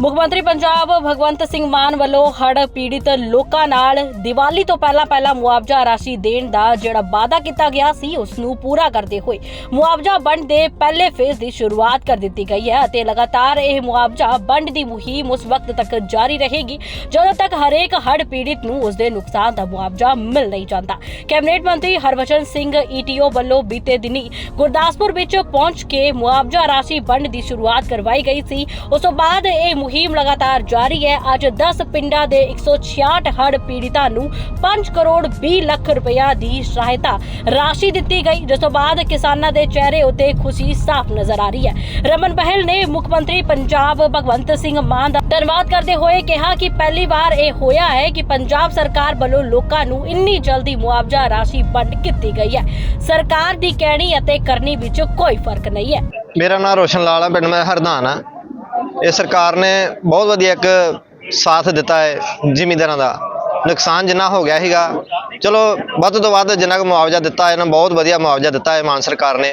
ਮੁੱਖ ਮੰਤਰੀ ਪੰਜਾਬ ਭਗਵੰਤ ਸਿੰਘ ਮਾਨ ਵੱਲੋਂ ਹੜ੍ਹ ਪੀੜਿਤ ਲੋਕਾਂ ਨਾਲ ਦੀਵਾਲੀ ਤੋਂ ਪਹਿਲਾਂ ਪਹਿਲਾਂ ਮੁਆਵਜ਼ਾ ਰਾਸ਼ੀ ਦੇਣ ਦਾ ਜਿਹੜਾ ਵਾਅਦਾ ਕੀਤਾ ਗਿਆ ਸੀ, ਉਸ ਨੂੰ ਪੂਰਾ ਕਰਦੇ ਹੋਏ ਮੁਆਵਜ਼ਾ ਵੰਡ ਦੇ ਪਹਿਲੇ ਫੇਜ਼ ਦੀ ਸ਼ੁਰੂਆਤ ਕਰ ਦਿੱਤੀ ਗਈ ਹੈ ਅਤੇ ਲਗਾਤਾਰ ਇਹ ਮੁਆਵਜ਼ਾ ਵੰਡ ਦੀ ਮੁਹਿੰਮ ਉਸ ਵਕਤ ਤੱਕ ਜਾਰੀ ਰਹੇਗੀ, ਜਦੋਂ ਤੱਕ ਹਰੇਕ ਹੜ੍ਹ ਪੀੜਿਤ ਨੂੰ ਉਸ ਦੇ ਨੁਕਸਾਨ ਦਾ ਮੁਆਵਜ਼ਾ ਮਿਲ ਨਹੀਂ ਜਾਂਦਾ। ਕੈਬਨਿਟ ਮੰਤਰੀ ਹਰਭਜਨ ਸਿੰਘ ਈਟੀਓ ਵੱਲੋਂ ਬੀਤੇ ਦਿਨੀ ਗੁਰਦਾਸਪੁਰ ਵਿੱਚ ਪਹੁੰਚ ਕੇ ਮੁਆਵਜ਼ਾ ਰਾਸ਼ੀ ਵੰਡ ਦੀ ਸ਼ੁਰੂਆਤ ਕਰਵਾਈ ਗਈ ਸੀ। ਉਸ ਤੋਂ ਬਾਅਦ ਇਹ ਮੁਹਿੰਮ ਲਗਾਤਾਰ ਜਾਰੀ ਹੈ। ਅੱਜ 10 ਪਿੰਡਾਂ ਦੇ 166 ਹੜ੍ਹ ਪੀੜਿਤਾਂ ਨੂੰ 5 ਕਰੋੜ 20 ਲੱਖ ਰੁਪਇਆ ਦੀ ਸਹਾਇਤਾ ਰਾਸ਼ੀ ਦਿੱਤੀ ਗਈ, ਜਿਸ ਤੋਂ ਬਾਅਦ ਕਿਸਾਨਾਂ ਦੇ ਚਿਹਰੇ ਉੱਤੇ ਖੁਸ਼ੀ ਸਾਫ਼ ਨਜ਼ਰ ਆ ਰਹੀ ਹੈ। ਰਮਨ ਬਹਿਲ ਨੇ ਮੁੱਖ ਮੰਤਰੀ ਪੰਜਾਬ ਭਗਵੰਤ ਸਿੰਘ ਮਾਨ ਦਾ ਧੰਨਵਾਦ ਕਰਦੇ ਹੋਏ ਕਿਹਾ ਕਿ ਪਹਿਲੀ ਵਾਰ ਇਹ ਹੋਇਆ ਹੈ ਕਿ ਪੰਜਾਬ ਸਰਕਾਰ ਵੱਲੋਂ ਲੋਕਾਂ ਨੂੰ ਇੰਨੀ ਜਲਦੀ ਮੁਆਵਜ਼ਾ ਰਾਸ਼ੀ ਵੰਡ ਕੀਤੀ ਗਈ ਹੈ। ਸਰਕਾਰ ਦੀ ਕਹਿਣੀ ਅਤੇ ਕਰਨੀ ਵਿੱਚ ਕੋਈ ਫ਼ਰਕ ਨਹੀਂ ਹੈ। ਮੇਰਾ ਨਾਮ ਰੋਸ਼ਨ ਲਾਲ ਹੈ ਪਿੰਡ ਮੈਂ ਹਰਦਾਨ ਆ। ਇਹ ਸਰਕਾਰ ਨੇ ਬਹੁਤ ਵਧੀਆ ਇੱਕ ਸਾਥ ਦਿੱਤਾ ਹੈ ਜ਼ਿਮੀਂਦਾਰਾਂ ਦਾ। ਨੁਕਸਾਨ ਜਿੰਨਾ ਹੋ ਗਿਆ ਸੀਗਾ, ਚਲੋ ਵੱਧ ਤੋਂ ਵੱਧ ਜਿੰਨਾ ਕੁ ਮੁਆਵਜ਼ਾ ਦਿੱਤਾ, ਇਹਨਾਂ ਬਹੁਤ ਵਧੀਆ ਮੁਆਵਜ਼ਾ ਦਿੱਤਾ ਹੈ ਮਾਨ ਸਰਕਾਰ ਨੇ।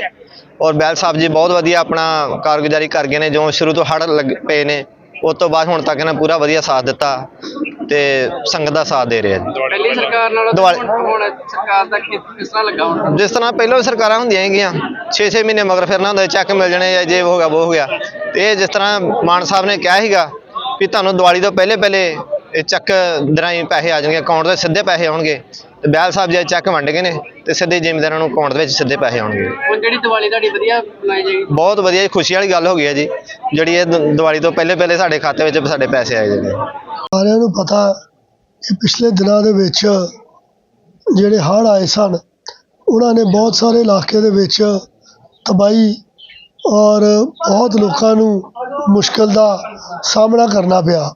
ਔਰ ਬੈਲ ਸਾਹਿਬ ਜੀ ਬਹੁਤ ਵਧੀਆ ਆਪਣਾ ਕਾਰਗੁਜ਼ਾਰੀ ਕਰ ਗਏ ਨੇ ਜੋ ਸ਼ੁਰੂ ਤੋਂ ਹੜ ਲੱਗ ਪਏ ਨੇ, ਉਸ ਤੋਂ ਬਾਅਦ ਹੁਣ ਤੱਕ ਇਹਨਾਂ ਪੂਰਾ ਵਧੀਆ ਸਾਥ ਦਿੱਤਾ। ਤੇ ਸੰਗਤ ਦਾ ਸਾਥ ਦੇ ਰਿਹਾ ਜੀ। ਪਹਿਲੀ ਸਰਕਾਰ ਨਾਲੋਂ ਹੁਣ ਹੁਣ ਸਰਕਾਰ ਦਾ ਕਿ- ਕਿਸ ਤਰ੍ਹਾਂ ਲੱਗਾ ਹੁਣ? ਜਿਸ ਤਰ੍ਹਾਂ ਪਹਿਲਾਂ ਵੀ ਸਰਕਾਰਾਂ ਹੁੰਦੀਆਂ ਹੈਗੀਆਂ 6-6 ਮਹੀਨੇ ਮਗਰ ਫਿਰਨਾ ਹੁੰਦਾ ਚੈੱਕ ਮਿਲ ਜਾਣੇ ਜਾਂ ਜੇ ਹੋ ਗਿਆ ਉਹ ਹੋ ਗਿਆ। ਤੇ ਇਹ ਜਿਸ ਤਰ੍ਹਾਂ ਮਾਨ ਸਾਹਿਬ ਨੇ ਕਿਹਾ ਸੀਗਾ ਵੀ ਤੁਹਾਨੂੰ ਦੀਵਾਲੀ ਤੋਂ ਪਹਿਲੇ ਪਹਿਲੇ ਇਹ ਚੈੱਕ ਦਰਾਈ ਪੈਸੇ ਆ ਜਾਣਗੇ ਅਕਾਊਂਟ ਦੇ ਸਿੱਧੇ ਪੈਸੇ ਆਉਣਗੇ। ਤੇ ਬੈਲ ਸਾਹਿਬ ਜੇ ਚੈੱਕ ਵੰਡ ਗਏ ਨੇ। ਤੇ ਸਿੱਧੇ ਜ਼ਿਮੀਂਦਾਰਾਂ ਨੂੰ ਅਕਾਊਂਟ ਦੇ ਵਿੱਚ ਸਿੱਧੇ ਪੈਸੇ ਆਉਣਗੇ। ਹੁਣ ਜਿਹੜੀ ਦੀਵਾਲੀ ਤੁਹਾਡੀ ਵਧੀਆ ਮਨਾਈ ਜਾਏਗੀ। ਬਹੁਤ ਵਧੀਆ ਜੀ, ਖੁਸ਼ੀ ਵਾਲੀ ਗੱਲ ਹੋ ਗਈ ਹੈ ਜੀ। ਜਿਹੜੀ ਇਹ ਦ- ਦੀਵਾਲੀ ਤੋਂ ਪਹਿਲੇ ਪਹਿਲੇ ਸਾਡੇ ਖਾਤੇ ਵਿੱਚ ਸਾਡੇ ਪੈਸੇ ਆਏ ਜੀ ਸਾਰਿਆਂ ਨੂੰ ਪਤਾ ਕਿ ਪਿਛਲੇ ਦਿਨਾਂ ਦੇ ਵਿੱਚ ਜਿਹੜੇ ਹੜ੍ਹ ਆਏ ਸਨ ਉਹਨਾਂ ਨੇ ਬਹੁਤ ਸਾਰੇ ਇਲਾਕੇ ਦੇ ਵਿੱਚ ਤਬਾਹੀ ਔਰ ਬਹੁਤ ਲੋਕਾਂ ਨੂੰ ਮੁਸ਼ਕਲ ਦਾ ਸਾਹਮਣਾ ਕਰਨਾ ਪਿਆ।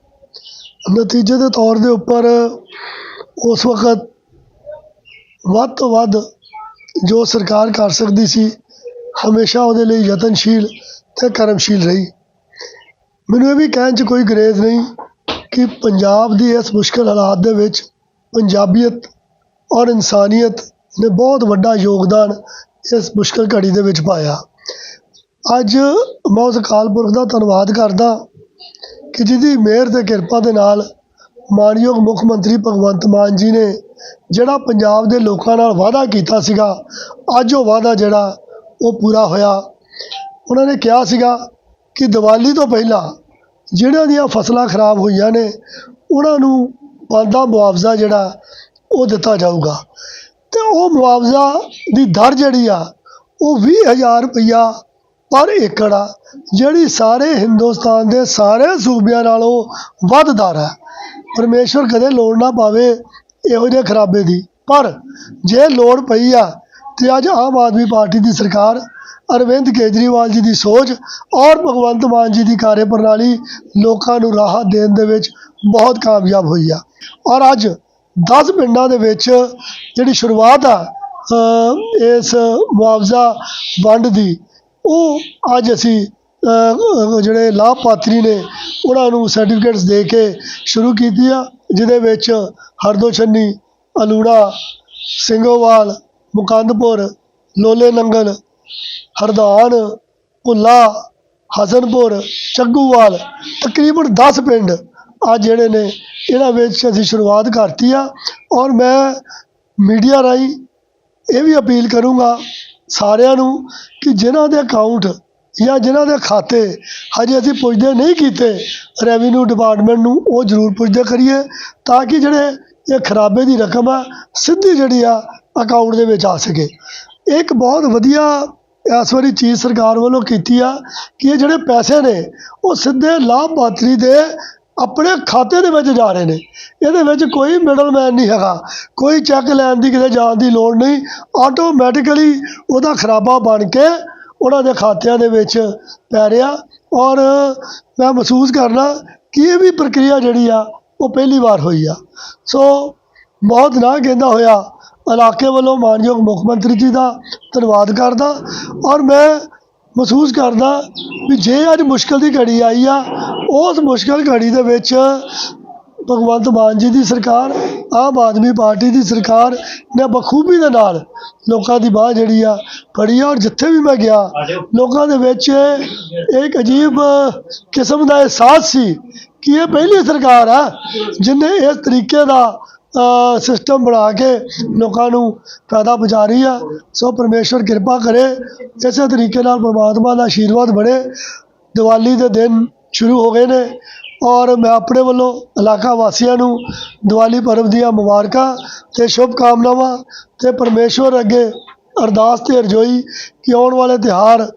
ਨਤੀਜੇ ਦੇ ਤੌਰ ਦੇ ਉੱਪਰ ਉਸ ਵਕਤ ਵੱਧ ਤੋਂ ਵੱਧ ਜੋ ਸਰਕਾਰ ਕਰ ਸਕਦੀ ਸੀ, ਹਮੇਸ਼ਾ ਉਹਦੇ ਲਈ ਯਤਨਸ਼ੀਲ ਅਤੇ ਕਰਮਸ਼ੀਲ ਰਹੀ। ਮੈਨੂੰ ਇਹ ਵੀ ਕਹਿਣ 'ਚ ਕੋਈ ਗੁਰੇਜ਼ ਨਹੀਂ ਕਿ ਪੰਜਾਬ ਦੀ ਇਸ ਮੁਸ਼ਕਲ ਹਾਲਾਤ ਦੇ ਵਿੱਚ ਪੰਜਾਬੀਅਤ ਔਰ ਇਨਸਾਨੀਅਤ ਨੇ ਬਹੁਤ ਵੱਡਾ ਯੋਗਦਾਨ ਇਸ ਮੁਸ਼ਕਲ ਘੜੀ ਦੇ ਵਿੱਚ ਪਾਇਆ। ਅੱਜ ਮੈਂ ਉਸ ਅਕਾਲ ਪੁਰਖ ਦਾ ਧੰਨਵਾਦ ਕਰਦਾ ਕਿ ਜਿਹਦੀ ਮਿਹਰ ਤੇ ਕਿਰਪਾ ਦੇ ਨਾਲ ਮਾਨਯੋਗ ਮੁੱਖ ਮੰਤਰੀ ਭਗਵੰਤ ਮਾਨ ਜੀ ਨੇ ਜਿਹੜਾ ਪੰਜਾਬ ਦੇ ਲੋਕਾਂ ਨਾਲ ਵਾਅਦਾ ਕੀਤਾ ਸੀਗਾ, ਅੱਜ ਉਹ ਵਾਅਦਾ ਜਿਹੜਾ ਉਹ ਪੂਰਾ ਹੋਇਆ। ਉਹਨਾਂ ਨੇ ਕਿਹਾ ਸੀਗਾ ਕਿ ਦੀਵਾਲੀ ਤੋਂ ਪਹਿਲਾਂ ਜਿਹੜਿਆਂ ਦੀਆਂ ਫਸਲਾਂ ਖਰਾਬ ਹੋਈਆਂ ਨੇ, ਉਹਨਾਂ ਨੂੰ ਬਣਦਾ ਮੁਆਵਜ਼ਾ ਜਿਹੜਾ ਉਹ ਦਿੱਤਾ ਜਾਊਗਾ। ਤੇ ਉਹ ਮੁਆਵਜ਼ਾ ਦੀ ਦਰ ਜਿਹੜੀ ਆ, ਉਹ 20000 ਰੁਪਇਆ ਪਰ ਏਕੜ ਆ, ਜਿਹੜੀ ਸਾਰੇ ਹਿੰਦੁਸਤਾਨ ਦੇ ਸਾਰੇ ਸੂਬਿਆਂ ਨਾਲੋਂ ਵੱਧ ਦਰ ਹੈ ਪਰਮੇਸ਼ਵਰ ਕਦੇ ਲੋੜ ਨਾ ਪਾਵੇ ਇਹੋ ਜਿਹੇ ਖਰਾਬੇ ਦੀ। ਪਰ ਜੇ ਲੋੜ ਪਈ ਆ ਤੇ ਅੱਜ ਆਮ ਆਦਮੀ ਪਾਰਟੀ ਦੀ ਸਰਕਾਰ ਅਰਵਿੰਦ ਕੇਜਰੀਵਾਲ ਜੀ ਦੀ ਸੋਚ ਔਰ ਭਗਵੰਤ ਮਾਨ ਜੀ ਦੀ ਕਾਰਜਪ੍ਰਣਾਲੀ ਲੋਕਾਂ ਨੂੰ ਰਾਹਤ ਦੇਣ ਦੇ ਵਿੱਚ ਬਹੁਤ ਕਾਮਯਾਬ ਹੋਈ ਆ। ਔਰ ਅੱਜ 10 ਪਿੰਡਾਂ ਦੇ ਵਿੱਚ ਜਿਹੜੀ ਸ਼ੁਰੂਆਤ ਆ ਇਸ ਮੁਆਵਜ਼ਾ ਵੰਡ ਦੀ, ਉਹ ਅੱਜ ਅਸੀਂ ਜਿਹੜੇ ਲਾਭਪਾਤਰੀ ਨੇ, ਉਹਨਾਂ ਨੂੰ ਸਰਟੀਫਿਕੇਟਸ ਦੇ ਕੇ ਸ਼ੁਰੂ ਕੀਤੀ ਆ। ਜਿਹਦੇ ਵਿੱਚ ਹਰਦੋਸ਼ਨੀ, ਅਲੂੜਾ, ਸਿੰਘੋਵਾਲ, ਮੁਕੰਦਪੁਰ, ਲੋਲੇ ਨੰਗਲ ਹਰਦਾਨ, ਭੁੱਲਾ, ਹਸਨਪੁਰ, ਚੱਗੂਵਾਲ, ਤਕਰੀਬਨ 10 ਪਿੰਡ ਆ ਜਿਹੜੇ ਨੇ, ਇਹਨਾਂ ਵਿੱਚ ਅਸੀਂ ਸ਼ੁਰੂਆਤ ਕਰਤੀ ਆ। ਔਰ ਮੈਂ ਮੀਡੀਆ ਰਾਹੀਂ ਇਹ ਵੀ ਅਪੀਲ ਕਰੂੰਗਾ ਸਾਰਿਆਂ ਨੂੰ ਕਿ ਜਿਨ੍ਹਾਂ ਦੇ ਅਕਾਊਂਟ ਜਾਂ ਜਿਨ੍ਹਾਂ ਦੇ ਖਾਤੇ ਹਜੇ ਅਸੀਂ ਪੁੱਜਦੇ ਨਹੀਂ ਕੀਤੇ ਰੈਵਨਿਊ ਡਿਪਾਰਟਮੈਂਟ ਨੂੰ ਉਹ ਜ਼ਰੂਰ ਪੁੱਜਦੇ ਕਰੀਏ ਤਾਂ ਕਿ ਜਿਹੜੇ ਇਹ ਖਰਾਬੇ ਦੀ ਰਕਮ ਆ, ਸਿੱਧੀ ਜਿਹੜੀ ਆ ਅਕਾਊਂਟ ਦੇ ਵਿੱਚ ਆ ਸਕੇ। ਇੱਕ ਬਹੁਤ ਵਧੀਆ ਇਸ ਵਾਰੀ ਚੀਜ਼ ਸਰਕਾਰ ਵੱਲੋਂ ਕੀਤੀ ਆ ਕਿ ਇਹ ਜਿਹੜੇ ਪੈਸੇ ਨੇ, ਉਹ ਸਿੱਧੇ ਲਾਭਪਾਤਰੀ ਦੇ ਆਪਣੇ ਖਾਤੇ ਦੇ ਵਿੱਚ ਜਾ ਰਹੇ ਨੇ। ਇਹਦੇ ਵਿੱਚ ਕੋਈ ਮਿਡਲਮੈਨ ਨਹੀਂ ਹੈਗਾ, ਕੋਈ ਚੈੱਕ ਲੈਣ ਦੀ ਕਿਤੇ ਜਾਣ ਦੀ ਲੋੜ ਨਹੀਂ ਆਟੋਮੈਟਿਕਲੀ ਉਹਦਾ ਖਰਾਬਾ ਬਣ ਕੇ ਉਹਨਾਂ ਦੇ ਖਾਤਿਆਂ ਦੇ ਵਿੱਚ ਪੈ ਰਿਹਾ ਔਰ ਮੈਂ ਮਹਿਸੂਸ ਕਰਨਾ ਕਿ ਇਹ ਵੀ ਪ੍ਰਕਿਰਿਆ ਜਿਹੜੀ ਆ, ਉਹ ਪਹਿਲੀ ਵਾਰ ਹੋਈ ਆ। ਸੋ ਬਹੁਤ ਨਾ ਕਹਿੰਦਾ ਹੋਇਆ ਇਲਾਕੇ ਵੱਲੋਂ ਮਾਨਯੋਗ ਮੁੱਖ ਮੰਤਰੀ ਜੀ ਦਾ ਧੰਨਵਾਦ ਕਰਦਾ ਔਰ ਮੈਂ ਮਹਿਸੂਸ ਕਰਦਾ ਵੀ ਜੇ ਅੱਜ ਮੁਸ਼ਕਲ ਦੀ ਘੜੀ ਆਈ ਆ, ਉਸ ਮੁਸ਼ਕਲ ਘੜੀ ਦੇ ਵਿੱਚ ਭਗਵੰਤ ਮਾਨ ਜੀ ਦੀ ਸਰਕਾਰ ਆਮ ਆਦਮੀ ਪਾਰਟੀ ਦੀ ਸਰਕਾਰ ਨੇ ਬਖੂਬੀ ਦੇ ਨਾਲ ਲੋਕਾਂ ਦੀ ਬਾਹ ਜਿਹੜੀ ਆ ਫੜੀ ਆ ਔਰ ਜਿੱਥੇ ਵੀ ਮੈਂ ਗਿਆ ਲੋਕਾਂ ਦੇ ਵਿੱਚ ਇੱਕ ਅਜੀਬ ਕਿਸਮ ਦਾ ਅਹਿਸਾਸ ਸੀ ਕਿ ਇਹ ਪਹਿਲੀ ਸਰਕਾਰ ਆ ਜਿਨੇ ਇਸ ਤਰੀਕੇ ਦਾ ਸਿਸਟਮ ਬਣਾ ਕੇ ਲੋਕਾਂ ਨੂੰ ਫਾਇਦਾ ਪਹੁੰਚਾ ਰਹੀ ਆ। ਸੋ ਪਰਮੇਸ਼ਵਰ ਕਿਰਪਾ ਕਰੇ ਇਸੇ ਤਰੀਕੇ ਨਾਲ ਪਰਮਾਤਮਾ ਦਾ ਆਸ਼ੀਰਵਾਦ ਬਣੇ। ਦੀਵਾਲੀ ਦੇ ਦਿਨ ਸ਼ੁਰੂ ਹੋ ਗਏ ਨੇ ਔਰ ਮੈਂ ਆਪਣੇ ਵੱਲੋਂ ਇਲਾਕਾ ਵਾਸੀਆਂ ਨੂੰ ਦੀਵਾਲੀ ਪਰਬ ਦੀਆਂ ਮੁਬਾਰਕਾਂ ਤੇ ਸ਼ੁਭ ਕਾਮਨਾਵਾਂ ਤੇ ਪਰਮੇਸ਼ਵਰ ਅੱਗੇ ਅਰਦਾਸ ਤੇ ਅਰਜ਼ੋਈ ਕਿ ਆਉਣ ਵਾਲੇ ਤਿਉਹਾਰ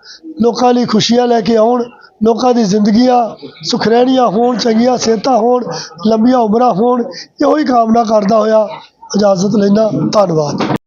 ਲੋਕਾਂ ਲਈ ਖੁਸ਼ੀਆਂ ਲੈ ਕੇ ਆਉਣ, ਲੋਕਾਂ ਦੀ ਜ਼ਿੰਦਗੀਆਂ ਸੁਖਰੈਣੀਆਂ ਹੋਣ, ਚੰਗੀਆਂ ਸਿਹਤਾਂ ਹੋਣ, ਲੰਬੀਆਂ ਉਮਰਾਂ ਹੋਣ, ਇਹੋ ਹੀ ਕਾਮਨਾ ਕਰਦਾ ਹੋਇਆ ਇਜਾਜ਼ਤ ਲੈਣਾ ਧੰਨਵਾਦ।